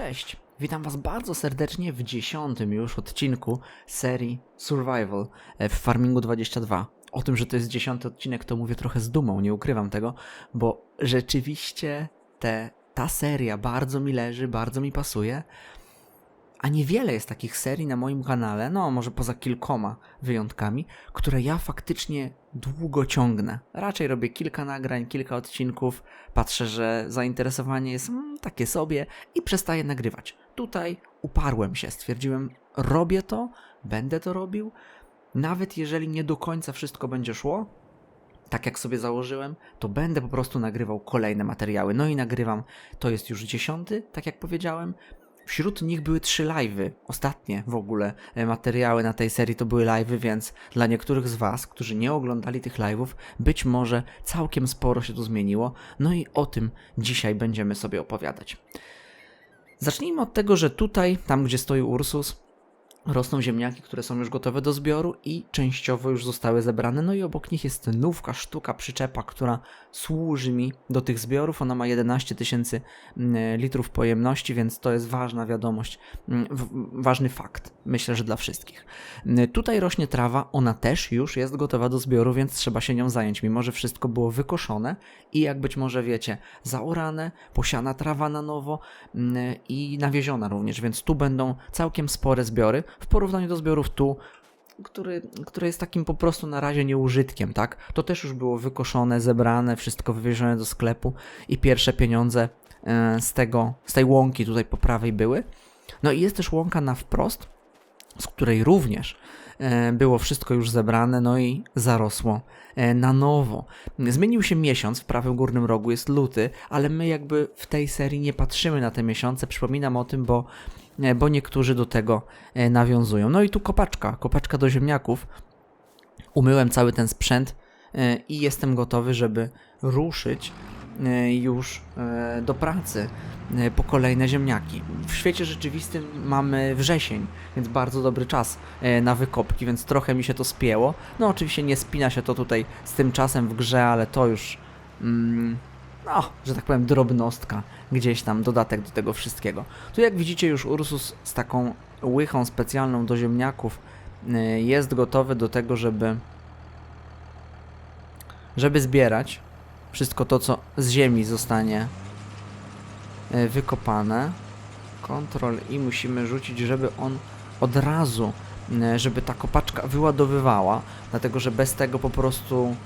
Cześć, witam Was bardzo serdecznie w dziesiątym już odcinku serii Survival e, w Farmingu 22. O tym, że to jest dziesiąty odcinek, to mówię trochę z dumą, nie ukrywam tego, bo rzeczywiście te, ta seria bardzo mi leży, bardzo mi pasuje. A niewiele jest takich serii na moim kanale, no może poza kilkoma wyjątkami, które ja faktycznie długo ciągnę. Raczej robię kilka nagrań, kilka odcinków, patrzę, że zainteresowanie jest mm, takie sobie i przestaję nagrywać. Tutaj uparłem się, stwierdziłem, robię to, będę to robił, nawet jeżeli nie do końca wszystko będzie szło, tak jak sobie założyłem, to będę po prostu nagrywał kolejne materiały. No i nagrywam, to jest już dziesiąty, tak jak powiedziałem. Wśród nich były trzy live'y. Ostatnie w ogóle e, materiały na tej serii to były live'y, więc dla niektórych z Was, którzy nie oglądali tych live'ów, być może całkiem sporo się tu zmieniło. No i o tym dzisiaj będziemy sobie opowiadać. Zacznijmy od tego, że tutaj, tam gdzie stoi Ursus, rosną ziemniaki, które są już gotowe do zbioru i częściowo już zostały zebrane. No i obok nich jest nówka, sztuka, przyczepa, która służy mi do tych zbiorów. Ona ma 11 tysięcy mm, litrów pojemności, więc to jest ważna wiadomość, mm, ważny fakt, myślę, że dla wszystkich. Mm, Tutaj rośnie trawa, ona też już jest gotowa do zbioru, więc trzeba się nią zająć, mimo że wszystko było wykoszone i jak być może wiecie, zaorane, posiana trawa na nowo i nawieziona również, więc tu będą całkiem spore zbiory w porównaniu do zbiorów tu, który, który jest takim po prostu na razie nieużytkiem, tak? To też już było wykoszone, zebrane, wszystko wywiezione do sklepu i pierwsze pieniądze e, z tego, z tej łąki tutaj po prawej były. No i jest też łąka na wprost, z której również było wszystko już zebrane, no i zarosło e, na nowo. Zmienił się miesiąc, w prawym górnym rogu jest luty, ale my jakby w tej serii nie patrzymy na te miesiące, przypominam o tym, bo, e, bo niektórzy do tego e, nawiązują. No i tu kopaczka, kopaczka do ziemniaków. Umyłem cały ten sprzęt e, i jestem gotowy, żeby ruszyć e, już e, do pracy e, po kolejne ziemniaki. W świecie rzeczywistym mamy wrzesień, więc bardzo dobry czas e, na wykopki, więc trochę mi się to spięło. No oczywiście nie spina się to tutaj z tym czasem w grze, ale to już mm, no, że tak powiem drobnostka, gdzieś tam dodatek do tego wszystkiego. Tu jak widzicie już Ursus z taką łychą specjalną do ziemniaków e, jest gotowy do tego, żeby żeby zbierać wszystko to, co z ziemi zostanie e, wykopane. Ctrl i musimy rzucić, żeby on od razu, e, żeby ta kopaczka wyładowywała, dlatego że bez tego po prostu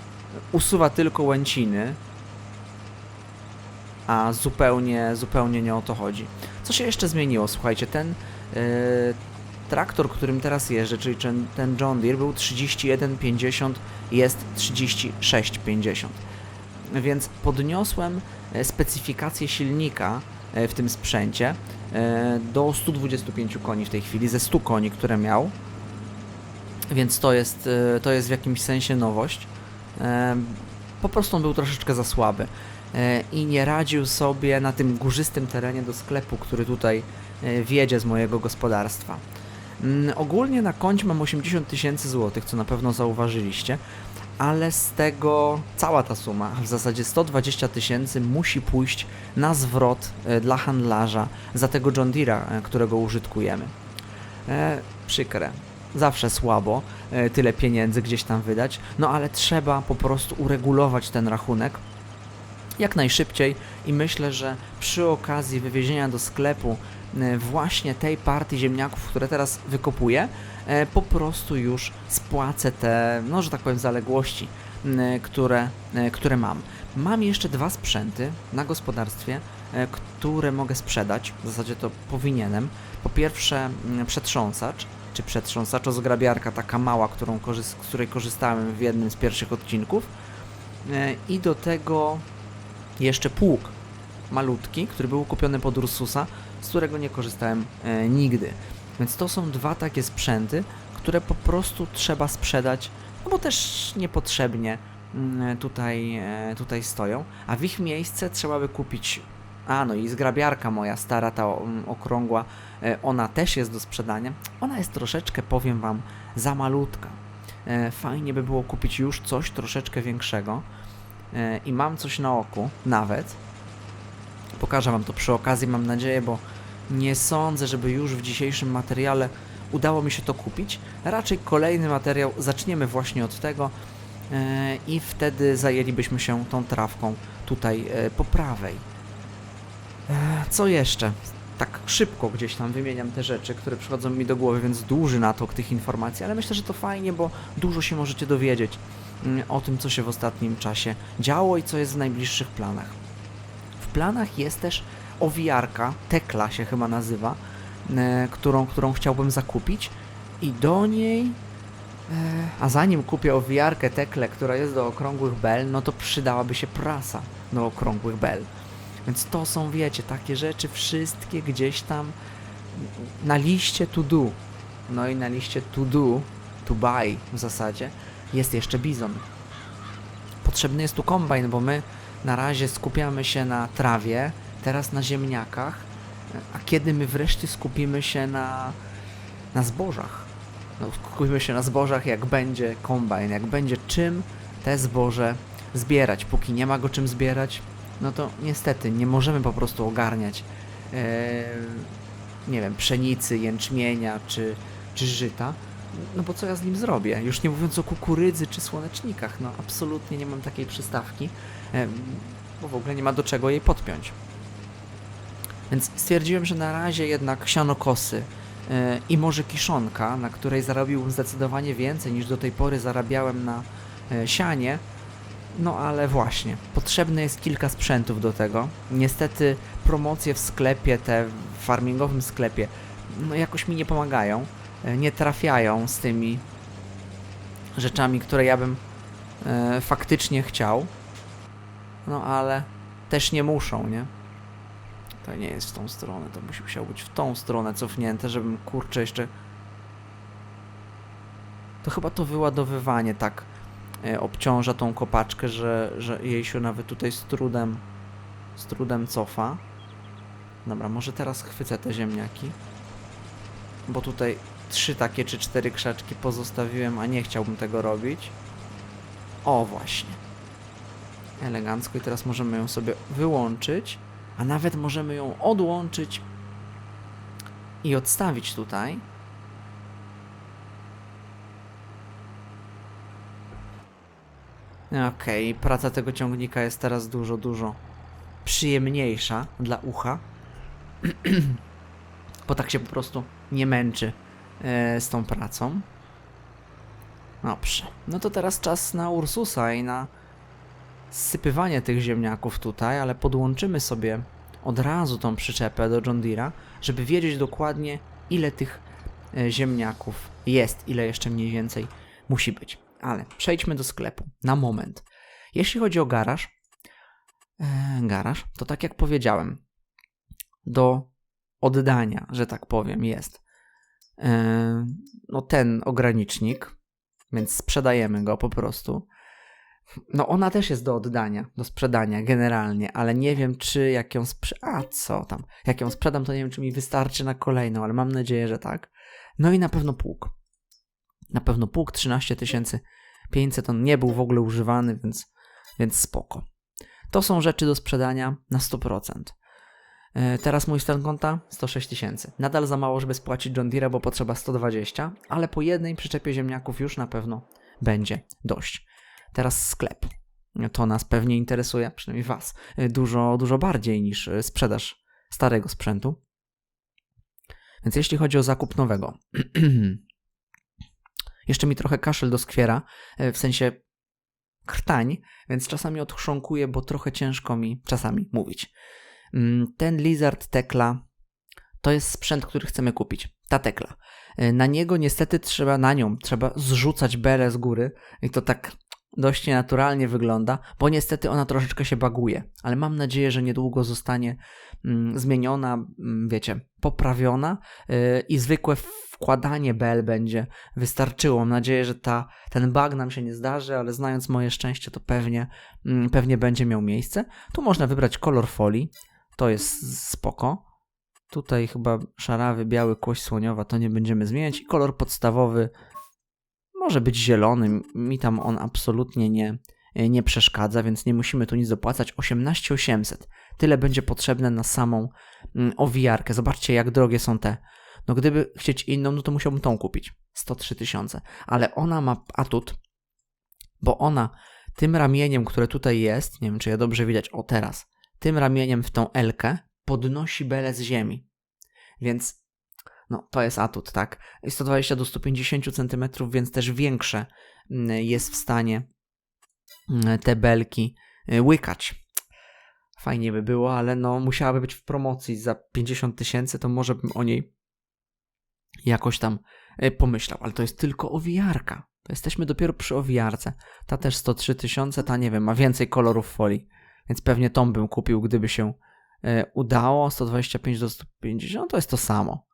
usuwa tylko łęciny, a zupełnie, zupełnie nie o to chodzi. Co się jeszcze zmieniło? Słuchajcie, ten e, traktor, którym teraz jeżdżę, czyli ten, ten John Deere był 31,50, jest 36,50 więc podniosłem e, specyfikację silnika e, w tym sprzęcie e, do 125 koni w tej chwili, ze 100 koni, które miał. Więc to jest, to jest w jakimś sensie nowość. Po prostu on był troszeczkę za słaby i nie radził sobie na tym górzystym terenie do sklepu, który tutaj wiedzie z mojego gospodarstwa. Mm, Ogólnie na koncie mam 80 tysięcy złotych, co na pewno zauważyliście, ale z tego cała ta suma, w zasadzie 120 tysięcy, musi pójść na zwrot e, dla handlarza za tego John Deere'a, e, którego użytkujemy. E, przykre. Zawsze słabo e, tyle pieniędzy gdzieś tam wydać, no ale trzeba po prostu uregulować ten rachunek jak najszybciej i myślę, że przy okazji wywiezienia do sklepu właśnie tej partii ziemniaków, które teraz wykopuję, e, po prostu już spłacę te, no że tak powiem, zaległości, które, e, które mam. Mam jeszcze dwa sprzęty na gospodarstwie, e, które mogę sprzedać, w zasadzie to powinienem. Po pierwsze przetrząsacz, czy przetrząsaczo-zgrabiarka, taka mała, którą z której korzystałem w jednym z pierwszych odcinków. E, I do tego jeszcze pług malutki, który był kupiony pod Ursusa, z którego nie korzystałem e, nigdy. Więc to są dwa takie sprzęty, które po prostu trzeba sprzedać, no bo też niepotrzebnie mm, tutaj, e, tutaj stoją, a w ich miejsce trzeba by kupić. A no i zgrabiarka moja stara, ta mm, okrągła, e, ona też jest do sprzedania. Ona jest troszeczkę, powiem wam, za malutka. E, Fajnie by było kupić już coś troszeczkę większego i mam coś na oku, nawet. Pokażę wam to przy okazji, mam nadzieję, bo nie sądzę, żeby już w dzisiejszym materiale udało mi się to kupić. Raczej kolejny materiał zaczniemy właśnie od tego e, i wtedy zajęlibyśmy się tą trawką tutaj e, po prawej. E, co jeszcze? Tak szybko gdzieś tam wymieniam te rzeczy, które przychodzą mi do głowy, więc duży natok tych informacji, ale myślę, że to fajnie, bo dużo się możecie dowiedzieć mm, o tym, co się w ostatnim czasie działo i co jest w najbliższych planach. Planach jest też owijarka, Tekla się chyba nazywa, e, którą, którą chciałbym zakupić i do niej e, a zanim kupię owijarkę Tekle, która jest do okrągłych bel, no to przydałaby się prasa do okrągłych bel. Więc to są, wiecie, takie rzeczy wszystkie gdzieś tam na liście to do. No i na liście to do, to buy w zasadzie, jest jeszcze bizon. Potrzebny jest tu kombajn, bo my na razie skupiamy się na trawie, teraz na ziemniakach, a kiedy my wreszcie skupimy się na, na zbożach? No, skupimy się na zbożach, jak będzie kombajn, jak będzie czym te zboże zbierać. Póki nie ma go czym zbierać, no to niestety nie możemy po prostu ogarniać e, nie wiem, pszenicy, jęczmienia czy, czy żyta. No bo co ja z nim zrobię? Już nie mówiąc o kukurydzy czy słonecznikach, no absolutnie nie mam takiej przystawki, bo w ogóle nie ma do czego jej podpiąć. Więc stwierdziłem, że na razie jednak sianokosy e, i może kiszonka, na której zarobiłbym zdecydowanie więcej niż do tej pory zarabiałem na e, sianie, no ale właśnie, potrzebne jest kilka sprzętów do tego. Niestety promocje w sklepie, te w farmingowym sklepie, no jakoś mi nie pomagają. E, Nie trafiają z tymi rzeczami, które ja bym e, faktycznie chciał. No ale też nie muszą, nie? To nie jest w tą stronę, to musi musiało być w tą stronę cofnięte, żebym kurczę jeszcze. To chyba to wyładowywanie tak e, obciąża tą kopaczkę, że, że jej się nawet tutaj z trudem z trudem cofa. Dobra, może teraz chwycę te ziemniaki. Bo tutaj trzy takie czy cztery krzaczki pozostawiłem, a nie chciałbym tego robić. O, właśnie. Elegancko i teraz możemy ją sobie wyłączyć, a nawet możemy ją odłączyć i odstawić tutaj. Okej, praca tego ciągnika jest teraz dużo, dużo przyjemniejsza dla ucha. Bo tak się po prostu nie męczy z tą pracą. Dobrze. No to teraz czas na Ursusa i na sypywanie tych ziemniaków tutaj, ale podłączymy sobie od razu tą przyczepę do John Deere'a, żeby wiedzieć dokładnie ile tych e, ziemniaków jest, ile jeszcze mniej więcej musi być. Ale przejdźmy do sklepu na moment. Jeśli chodzi o garaż, e, garaż, to tak jak powiedziałem, do oddania, że tak powiem, jest e, no ten ogranicznik, więc sprzedajemy go po prostu. No ona też jest do oddania, do sprzedania generalnie, ale nie wiem czy jak ją sprzedam, a co tam, jak ją sprzedam to nie wiem czy mi wystarczy na kolejną, ale mam nadzieję, że tak. No i na pewno pług. Na pewno pług 13 500, on nie był w ogóle używany, więc, więc spoko. To są rzeczy do sprzedania na 100%. E, Teraz mój stan konta 106 tysięcy. Nadal za mało, żeby spłacić John Deere, bo potrzeba 120, ale po jednej przyczepie ziemniaków już na pewno będzie dość. Teraz sklep. To nas pewnie interesuje, przynajmniej Was, e, dużo, dużo bardziej niż e, sprzedaż starego sprzętu. Więc jeśli chodzi o zakup nowego, jeszcze mi trochę kaszel doskwiera, w sensie krtań, więc czasami odchrząkuję, bo trochę ciężko mi czasami mówić. Mm, Ten Lizard Tekla to jest sprzęt, który chcemy kupić. Ta Tekla. E, Na niego niestety trzeba, na nią trzeba zrzucać belę z góry i to tak dość nienaturalnie wygląda, bo niestety ona troszeczkę się baguje, ale mam nadzieję, że niedługo zostanie mm, zmieniona, mm, wiecie, poprawiona yy, i zwykłe wkładanie bel będzie wystarczyło. Mam nadzieję, że ta, ten bug nam się nie zdarzy, ale znając moje szczęście, to pewnie, pewnie będzie miał miejsce. Tu można wybrać kolor folii, to jest spoko. Tutaj chyba szarawy, biały, kość słoniowa, to nie będziemy zmieniać. I kolor podstawowy może być zielony, mi tam on absolutnie nie, nie przeszkadza, więc nie musimy tu nic dopłacać. 18800. Tyle będzie potrzebne na samą mm, owijarkę. Zobaczcie, jak drogie są te. No gdyby chcieć inną, no to musiałbym tą kupić. 103 tysiące. Ale ona ma atut, bo ona tym ramieniem, które tutaj jest, nie wiem czy je dobrze widać, o teraz, tym ramieniem w tą Elkę podnosi belę z ziemi. Więc no, to jest atut, tak? 120 do 150 cm, więc też większe mm, jest w stanie mm, te belki y, łykać. Fajnie by było, ale no musiałaby być w promocji za 50 tysięcy, to może bym o niej jakoś tam y, pomyślał, ale to jest tylko owijarka. Jesteśmy dopiero przy owijarce. Ta też 103 tysiące, ta nie wiem, ma więcej kolorów folii, więc pewnie tą bym kupił, gdyby się y, udało. 125 do 150 to jest to samo.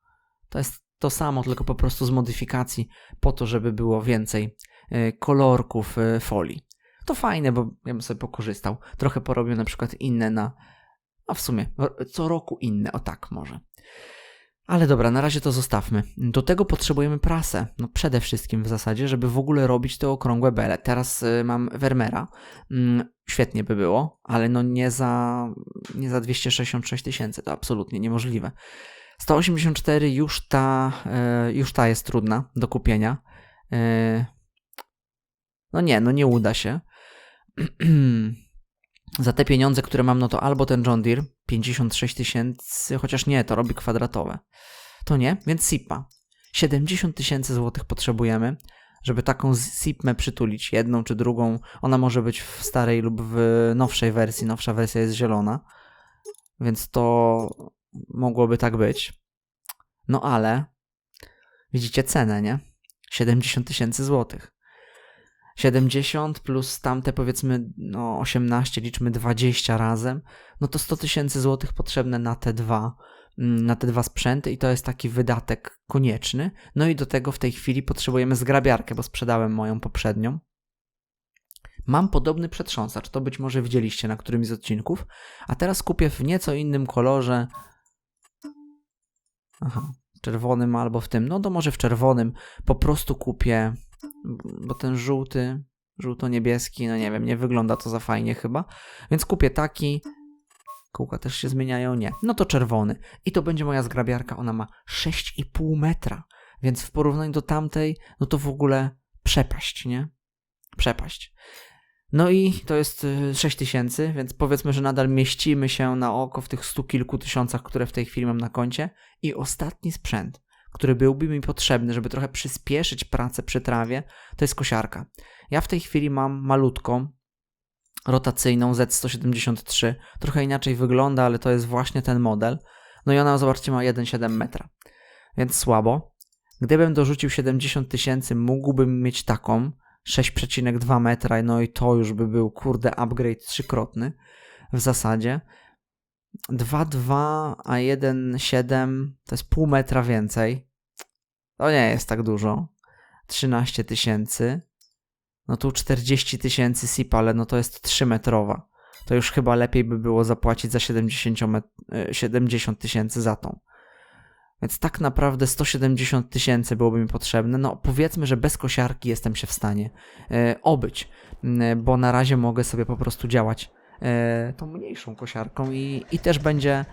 To jest to samo, tylko po prostu z modyfikacji, po to, żeby było więcej y, kolorków y, folii. To fajne, bo ja bym sobie pokorzystał. Trochę porobił na przykład inne na. A w sumie co roku inne, o tak może. Ale dobra, na razie to zostawmy. Do tego potrzebujemy prasę. No przede wszystkim w zasadzie, żeby w ogóle robić te okrągłe bele. Teraz y, mam Vermeera. Mm, świetnie by było, ale no nie za, nie za 266 tysięcy. To absolutnie niemożliwe. 184 już ta, e, już ta jest trudna do kupienia. E, No nie, no nie uda się. Za te pieniądze, które mam, no to albo ten John Deere 56 tysięcy, chociaż nie, to robi kwadratowe. To nie, więc SIPA. 70 tysięcy złotych potrzebujemy, żeby taką SIPMę przytulić, jedną czy drugą. Ona może być w starej lub w nowszej wersji. Nowsza wersja jest zielona, więc to mogłoby tak być. No ale widzicie cenę, nie? 70 tysięcy złotych. 70 plus tamte powiedzmy no 18, liczmy 20 razem, no to 100 tysięcy złotych potrzebne na te dwa mm, na te dwa sprzęty i to jest taki wydatek konieczny. No i do tego w tej chwili potrzebujemy zgrabiarkę, bo sprzedałem moją poprzednią. Mam podobny przetrząsacz, to być może widzieliście na którymś z odcinków, a teraz kupię w nieco innym kolorze. Aha, czerwonym albo w tym, no to może w czerwonym po prostu kupię, bo ten żółty, żółto-niebieski, no nie wiem, nie wygląda to za fajnie chyba, więc kupię taki. Kółka też się zmieniają? Nie. No to czerwony. I to będzie moja zgrabiarka. Ona ma 6,5 metra. Więc w porównaniu do tamtej, no to w ogóle przepaść, nie? Przepaść. No i to jest y, 6 tysięcy, więc powiedzmy, że nadal mieścimy się na oko w tych stu kilku tysiącach, które w tej chwili mam na koncie. I ostatni sprzęt, który byłby mi potrzebny, żeby trochę przyspieszyć pracę przy trawie, to jest kosiarka. Ja w tej chwili mam malutką, rotacyjną Z173. Trochę inaczej wygląda, ale to jest właśnie ten model. No i ona, zobaczcie, ma 1,7 metra. Więc słabo. Gdybym dorzucił 70 tysięcy, mógłbym mieć taką 6,2 metra, no i to już by był, kurde, upgrade trzykrotny w zasadzie. 2,2 a 1,7 to jest pół metra więcej. To nie jest tak dużo. 13 tysięcy. No tu 40 tysięcy SIP, ale no to jest 3 metrowa. To już chyba lepiej by było zapłacić za 70 met- e, 70 tysięcy za tą. Więc tak naprawdę 170 tysięcy byłoby mi potrzebne. No powiedzmy, że bez kosiarki jestem się w stanie e, obyć, bo na razie mogę sobie po prostu działać tą mniejszą kosiarką i, i też będzie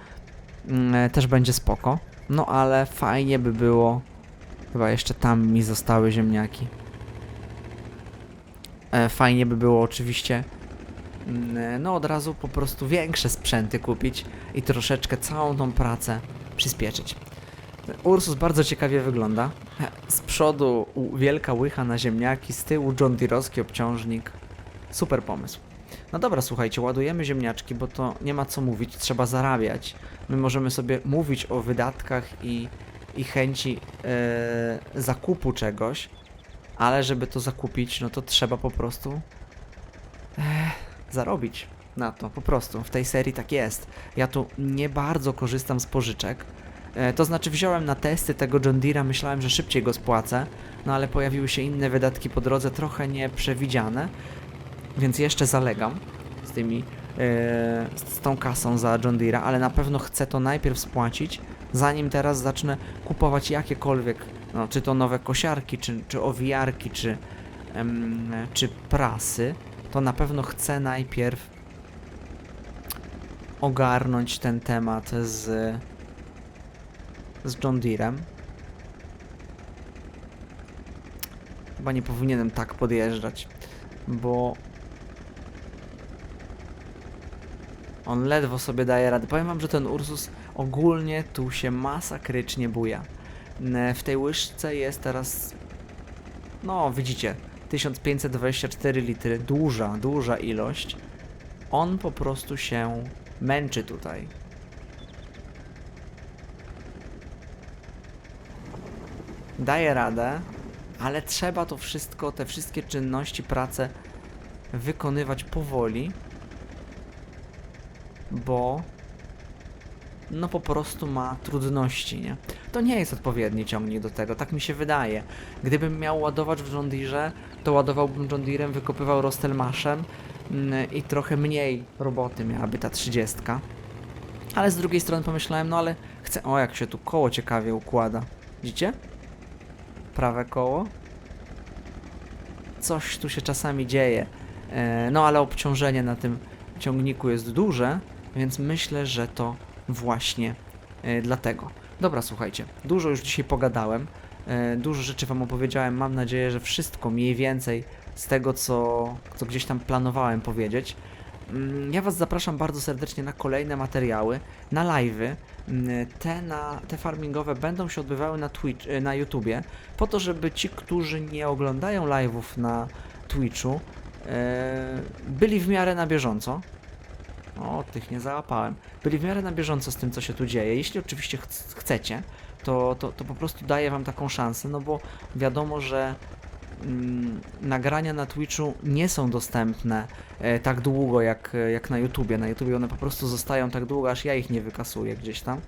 mm, e, też będzie spoko. No ale fajnie by było. Chyba jeszcze tam mi zostały ziemniaki. E, fajnie by było oczywiście mm, no od razu po prostu większe sprzęty kupić i troszeczkę całą tą pracę przyspieszyć. Ursus bardzo ciekawie wygląda. Z przodu wielka łycha na ziemniaki, z tyłu John Deere'owski obciążnik. Super pomysł. No dobra, słuchajcie, ładujemy ziemniaczki, bo to nie ma co mówić, trzeba zarabiać. My możemy sobie mówić o wydatkach i, i chęci e, zakupu czegoś, ale żeby to zakupić, no to trzeba po prostu e, zarobić na to, po prostu. W tej serii tak jest. Ja tu nie bardzo korzystam z pożyczek. E, To znaczy wziąłem na testy tego John Deere'a, myślałem, że szybciej go spłacę, no ale pojawiły się inne wydatki po drodze, trochę nieprzewidziane, więc jeszcze zalegam z tymi, e, z tą kasą za John Deere'a, ale na pewno chcę to najpierw spłacić, zanim teraz zacznę kupować jakiekolwiek, no, czy to nowe kosiarki, czy, czy owijarki, czy, czy prasy, to na pewno chcę najpierw ogarnąć ten temat z, z John Deerem. Chyba nie powinienem tak podjeżdżać, bo on ledwo sobie daje radę. Powiem wam, że ten Ursus ogólnie tu się masakrycznie buja. W tej łyżce jest teraz, no widzicie, 1524 litry, duża, duża ilość. On po prostu się męczy tutaj. Daje radę, ale trzeba to wszystko, te wszystkie czynności, prace wykonywać powoli, bo no po prostu ma trudności, nie? To nie jest odpowiedni ciągnik do tego, tak mi się wydaje. Gdybym miał ładować w John Deere, to ładowałbym John wykopywał Rostelmaszem mm, i trochę mniej roboty miałaby ta 30. Ale z drugiej strony pomyślałem, no ale chcę... O, jak się tu koło ciekawie układa. Widzicie? Prawe koło. Coś tu się czasami dzieje. E, no ale obciążenie na tym ciągniku jest duże, więc myślę, że to właśnie e, dlatego. Dobra, słuchajcie, dużo już dzisiaj pogadałem, e, dużo rzeczy Wam opowiedziałem. Mam nadzieję, że wszystko mniej więcej z tego, co, co gdzieś tam planowałem powiedzieć. Mm, Ja Was zapraszam bardzo serdecznie na kolejne materiały, na live'y. Mm, Te, na, te farmingowe będą się odbywały na, Twitch, e, na YouTubie, po to, żeby ci, którzy nie oglądają live'ów na Twitchu, byli w miarę na bieżąco. O, tych nie załapałem. Byli w miarę na bieżąco z tym, co się tu dzieje. Jeśli oczywiście ch chcecie, to, to, to po prostu daję wam taką szansę, no bo wiadomo, że mm, nagrania na Twitchu nie są dostępne e, tak długo jak, jak na YouTubie. Na YouTubie one po prostu zostają tak długo, aż ja ich nie wykasuję gdzieś tam.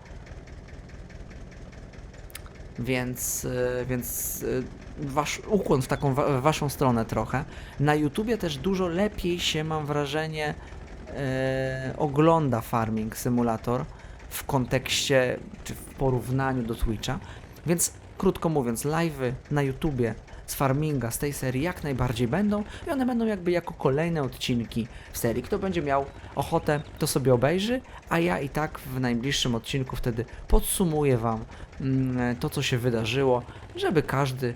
Więc, e, więc e, wasz ukłon w taką wa waszą stronę trochę. Na YouTubie też dużo lepiej się, mam wrażenie, e, ogląda Farming Simulator w kontekście czy w porównaniu do Twitcha. Więc krótko mówiąc, live'y na YouTubie z Farminga, z tej serii jak najbardziej będą i one będą jakby jako kolejne odcinki w serii. Kto będzie miał ochotę, to sobie obejrzy, a ja i tak w najbliższym odcinku wtedy podsumuję Wam mm, to, co się wydarzyło, żeby każdy,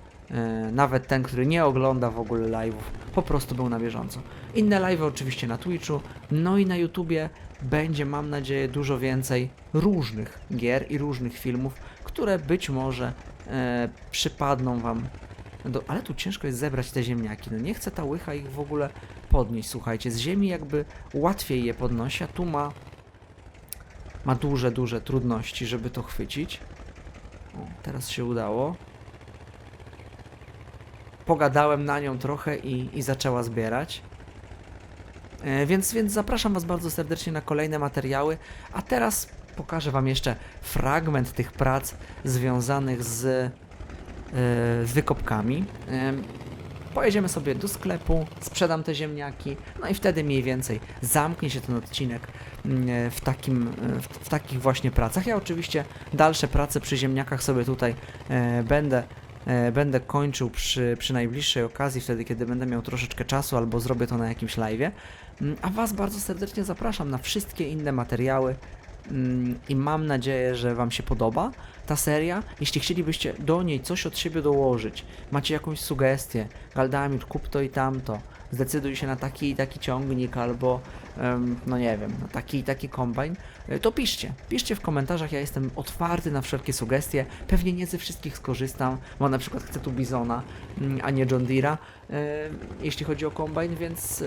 nawet ten, który nie ogląda w ogóle live'ów, po prostu był na bieżąco. Inne live'y oczywiście na Twitchu, no i na YouTubie będzie, mam nadzieję, dużo więcej różnych gier i różnych filmów, które być może e, przypadną Wam do, ale tu ciężko jest zebrać te ziemniaki. No nie chce ta łycha ich w ogóle podnieść, słuchajcie. Z ziemi jakby łatwiej je podnosi, a tu ma ma duże, duże trudności, żeby to chwycić. O, teraz się udało. Pogadałem na nią trochę i, i zaczęła zbierać. E, więc, więc zapraszam Was bardzo serdecznie na kolejne materiały. A teraz pokażę Wam jeszcze fragment tych prac związanych z e, z wykopkami. Em, Pojedziemy sobie do sklepu, sprzedam te ziemniaki, no i wtedy mniej więcej zamknie się ten odcinek mm, w, takim, e, w, w takich właśnie pracach. Ja oczywiście dalsze prace przy ziemniakach sobie tutaj e, będę, e, będę kończył przy, przy najbliższej okazji, wtedy kiedy będę miał troszeczkę czasu albo zrobię to na jakimś live'ie. Mm, A Was bardzo serdecznie zapraszam na wszystkie inne materiały mm, i mam nadzieję, że Wam się podoba ta seria. Jeśli chcielibyście do niej coś od siebie dołożyć, macie jakąś sugestię, Galdamir, kup to i tamto, zdecyduj się na taki i taki ciągnik, albo no nie wiem, taki i taki kombajn, e, to piszcie. Piszcie w komentarzach, ja jestem otwarty na wszelkie sugestie. Pewnie nie ze wszystkich skorzystam, bo na przykład chcę tu Bizona, mm, a nie John Deere'a, e, jeśli chodzi o kombajn, więc e,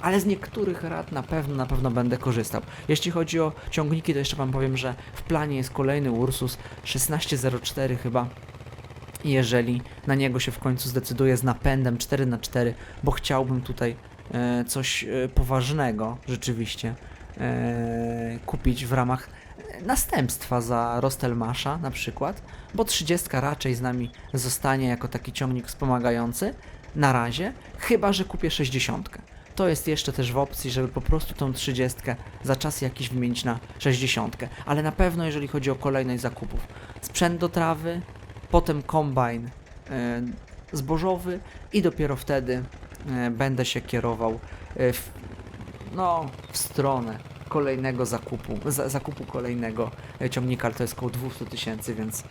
ale z niektórych rad na pewno, na pewno będę korzystał. Jeśli chodzi o ciągniki, to jeszcze Wam powiem, że w planie jest kolejny Ursus 1604 chyba. Jeżeli na niego się w końcu zdecyduję z napędem 4x4, bo chciałbym tutaj coś e, poważnego rzeczywiście e, kupić w ramach następstwa za Rostelmasza na przykład, bo 30 raczej z nami zostanie jako taki ciągnik wspomagający na razie, chyba że kupię 60. To jest jeszcze też w opcji, żeby po prostu tą 30 za czas jakiś wymienić na 60. Ale na pewno jeżeli chodzi o kolejność zakupów. Sprzęt do trawy, potem kombajn e, zbożowy i dopiero wtedy e, będę się kierował e, w, no, w stronę kolejnego zakupu, za, zakupu kolejnego e, ciągnika, ale to jest około 200 tysięcy, więc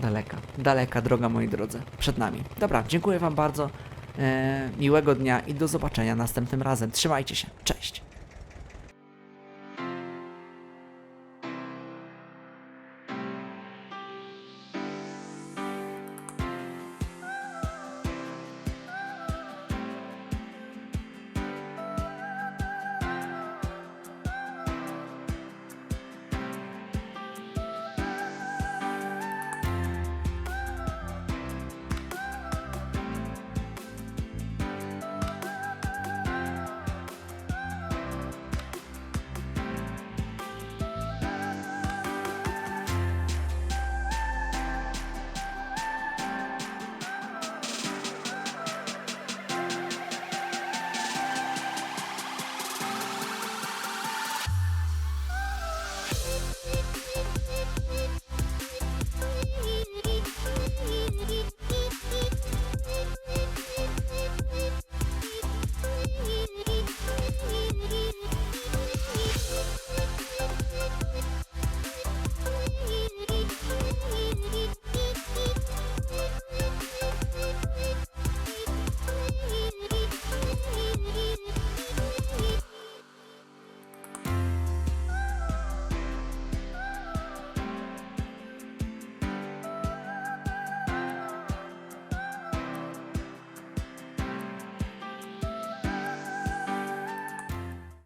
daleka, daleka droga, moi drodzy, przed nami. Dobra, dziękuję Wam bardzo, e, miłego dnia i do zobaczenia następnym razem. Trzymajcie się, cześć!